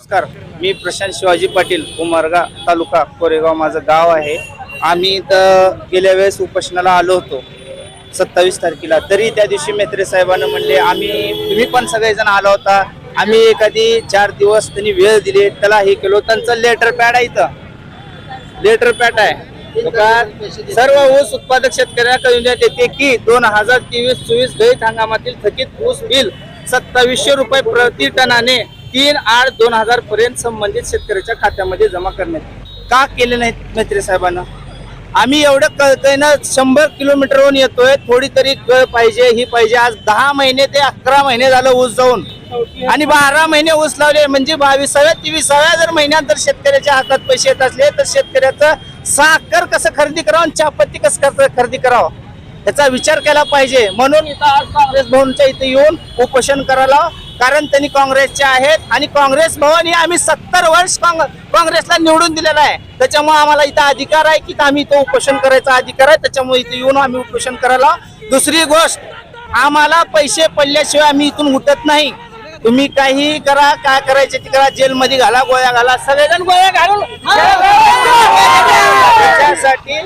नमस्कार मी प्रशांत शिवाजी पाटील उमरगा तालुका कोरेगाव माझं गाव आहे. आम्ही इथं गेल्या वेळेस उपोषणाला आलो होतो सत्तावीस तारखेला. तरी त्या दिवशी मेत्रे साहेबांना म्हणले आम्ही तुम्ही पण सगळेजण आला होता. आम्ही एखादी चार दिवस त्यांनी वेळ दिली त्याला हे केलो त्यांचं लेटर पॅड आहे इथं. लेटर पॅड आहे. सर्व ऊस उत्पादक शेतकऱ्यांना कळविण्यात येते की दोन हजार तेवीस चोवीस गळीत हंगामातील थकीत ऊस बिल सत्तावीसशे रुपये प्रति टनाने तीन आठ दोन हजार पर्यंत संबंधित शेतकऱ्याच्या खात्यामध्ये जमा करण्यात. का केले नाहीत मैत्री साहेबांना? आम्ही एवढं कळतंय ना शंभर किलोमीटरवरून येतोय थोडी तरी कळ पाहिजे ही पाहिजे. आज दहा महिने ते अकरा महिने झालं ऊस जाऊन. आणि बारा महिने ऊस लावले म्हणजे बावीसाव्या तेविसाव्या जर महिन्यात जर शेतकऱ्याच्या हातात पैसे येत असले तर शेतकऱ्याचं साखर कसं खरेदी करावं आणि चहापत्ती कसं खरेदी करावं? याचा विचार केला पाहिजे. म्हणून इथं आज काँग्रेस भवनच्या इथे येऊन उपोषण करायला कारण त्यांनी काँग्रेसचे आहेत आणि काँग्रेस भवन हे आम्ही सत्तर वर्ष काँग- काँग्रेसला निवडून दिलेलं आहे. त्याच्यामुळे आम्हाला इथं अधिकार आहे की आम्ही इथं उपोषण करायचा अधिकार आहे. त्याच्यामुळे इथे येऊन आम्ही उपोषण करायला दुसरी गोष्ट आम्हाला पैसे पडल्याशिवाय आम्ही इथून उठत नाही. तुम्ही काही करा काय करायचे ते करा. जेलमध्ये घाला गोळ्या घाला. सगळेजण गोळ्या घालून त्याच्यासाठी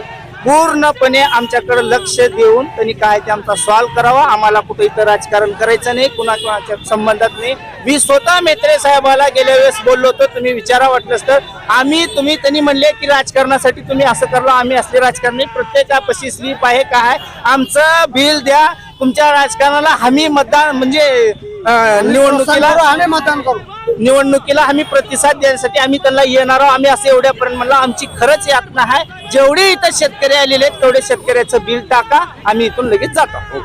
पूर्णपणे आमच्याकडे लक्ष देऊन त्यांनी काय ते आमचा सॉल्व करावा. आम्हाला कुठे इथं राजकारण करायचं नाही कुणा कुणाच्या संबंधात नाही. मी स्वतः मेत्रे साहेबाला गेल्या वेळेस बोललो होतो तुम्ही विचारा वाटलंच तर. आम्ही तुम्ही त्यांनी म्हणले की राजकारणासाठी तुम्ही असं करला आम्ही असले राजकारणी प्रत्येकापाशी स्लीप आहे काय आमचं बिल द्या तुमच्या राजकारणाला हमी मतदान म्हणजे निवडणुकीला आम्ही मतदान करू. निवडणुकीला आम्ही प्रतिसाद देण्यासाठी आम्ही त्यांना येणार आहोत. आम्ही असं एवढ्यापर्यंत म्हणलं आमची खरंच यातना आहे. जेवढे इथं शेतकरी आलेले आहेत तेवढे शेतकऱ्याचं बिल टाका. आम्ही इथून लगेच जातो.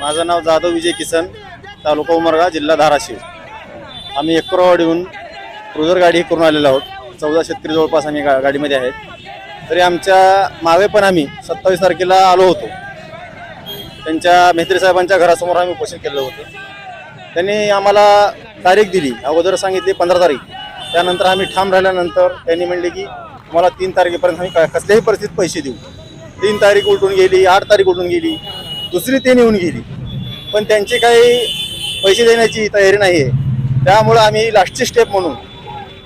माझं नाव जाधव विजय किसन तालुका उमरगा जिल्हा धाराशिव. आम्ही एकरवाडीहून क्रुझर गाडी करून आलेलो आहोत. चौदा शेतकरी जवळपास आम्ही गा गाडीमध्ये आहेत. तरी आमच्या मागे पण आम्ही सत्तावीस तारखेला आलो होतो. त्यांच्या मेहत्री साहेबांच्या घरासमोर आम्ही उपोषण केलं होतं. त्यांनी आम्हाला तारीख दिली. अगोदर सांगितली पंधरा तारीख. त्यानंतर आम्ही ठाम राहिल्यानंतर त्यांनी म्हणले की मला तीन तारखेपर्यंत आम्ही क- कसल्याही परिस्थितीत पैसे देऊ. तीन तारीख उलटून गेली आठ तारीख उलटून गेली. दुसरी तीन येऊन गेली. पण त्यांची काही पैसे देण्याची तयारी नाही आहे त्यामुळं आम्ही लास्टची स्टेप म्हणून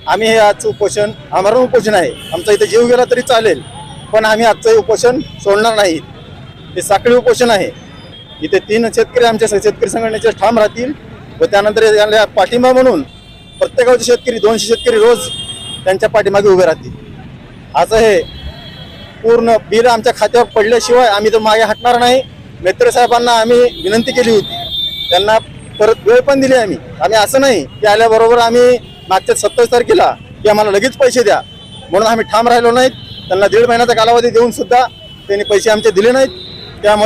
आम्ही हे आजचं उपोषण आमरण उपोषण आहे. आमचा इथे जीव गेला तरी चालेल. पण आम्ही आजचं उपोषण सोडणार नाही हे साखळी उपोषण आहे. इथे तीन शेतकरी आमच्या शेतकरी संघटनेचे ठाम राहतील. व त्यानंतर या पाठिंबा म्हणून प्रत्येक गावचे शेतकरी दोनशे शेतकरी रोज त्यांच्या पाठीमागे उभे राहतील. असं हे पूर्ण बिल आमच्या खात्यावर पडल्याशिवाय आम्ही तर मागे हटणार नाही. मित्रसाहेबांना आम्ही विनंती केली होती. त्यांना परत वेळ पण दिली आम्ही. आम्ही असं नाही की आल्याबरोबर आम्ही मागच्या सत्तावीस तारखेला की आम्हाला लगेच पैसे द्या. म्हणून आम्ही ठाम राहिलो नाहीत. त्यांना दीड महिन्याचा कालावधी देऊन सुद्धा त्यांनी पैसे आमचे दिले नाहीत.